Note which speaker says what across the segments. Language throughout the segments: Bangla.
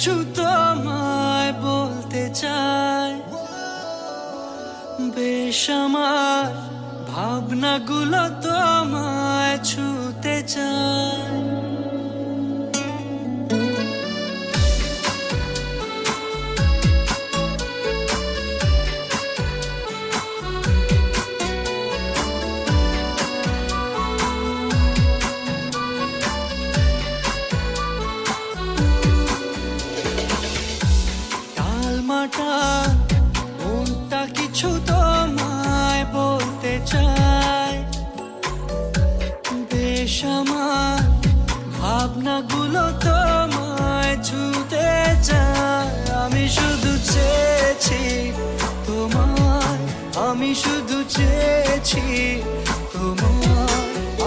Speaker 1: কিছু তোমায় বলতে চাই বেশ আমার ভাবনাগুলো তোমায় ছুতে চায়। আমি শুধু চেয়েছি, তোমায়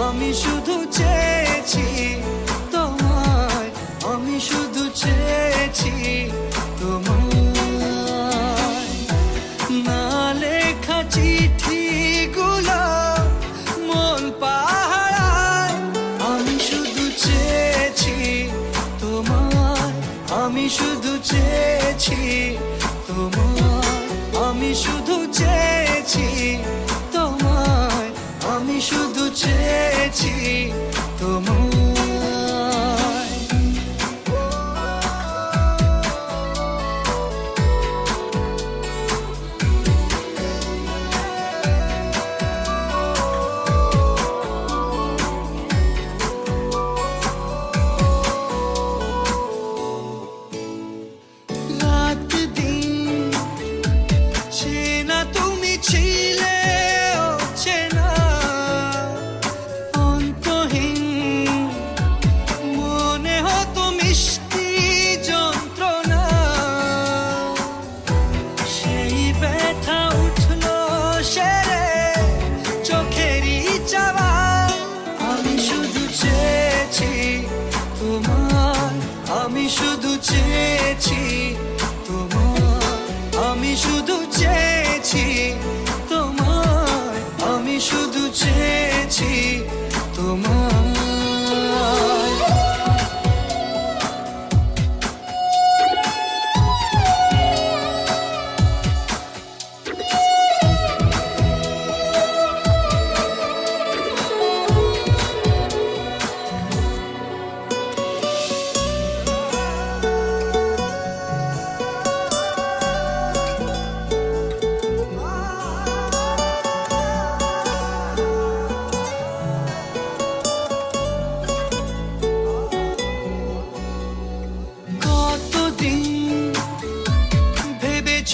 Speaker 1: আমি শুধু চেয়েছি, তোমায় আমি শুধু চেয়েছি, তোমায়। না লেখা আমি শুধু চেয়েছি তোমার আমি শুধু চেয়েছি, তোমায় আমি শুধু শুধু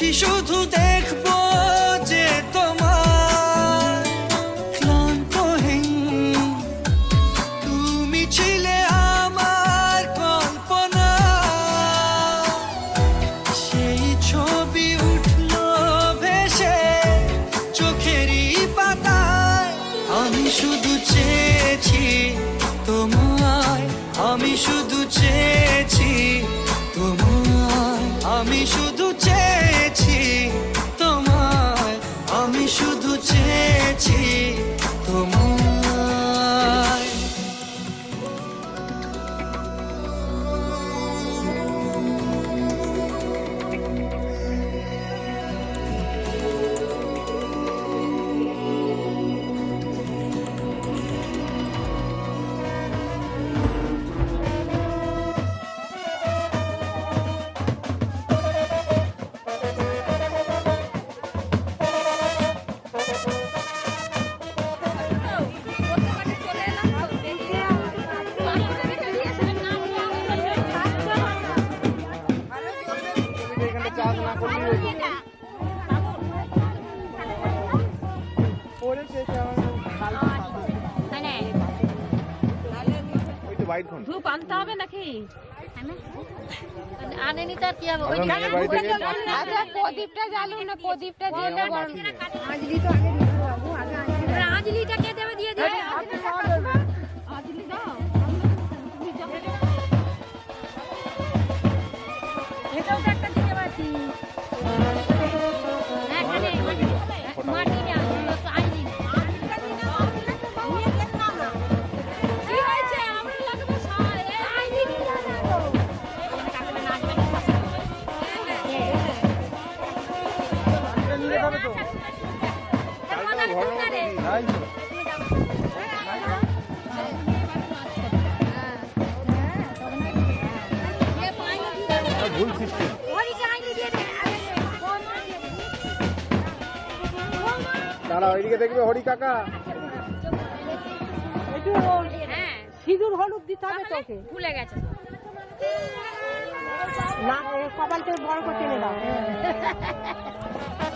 Speaker 1: শুধু
Speaker 2: ধূপ আনতে হবে নাকি?
Speaker 3: আনেনি কি হবে?
Speaker 4: বাড়ি
Speaker 2: আচ্ছা প্রদীপটা জ্বালুন না প্রদীপটা জ্বলে
Speaker 3: আজলিটা কে দেবে? দিয়ে দিয়ে ভুল সিস্টেম দাঁড়া ওইদিকে দেখবে হরি কাকা।
Speaker 5: হ্যাঁ
Speaker 6: সিঁদুর হলুদ দিতে হবে তোকে।
Speaker 5: ভুলে গেছে।
Speaker 6: না কপাল থেকে বড় করে টেনে দাও।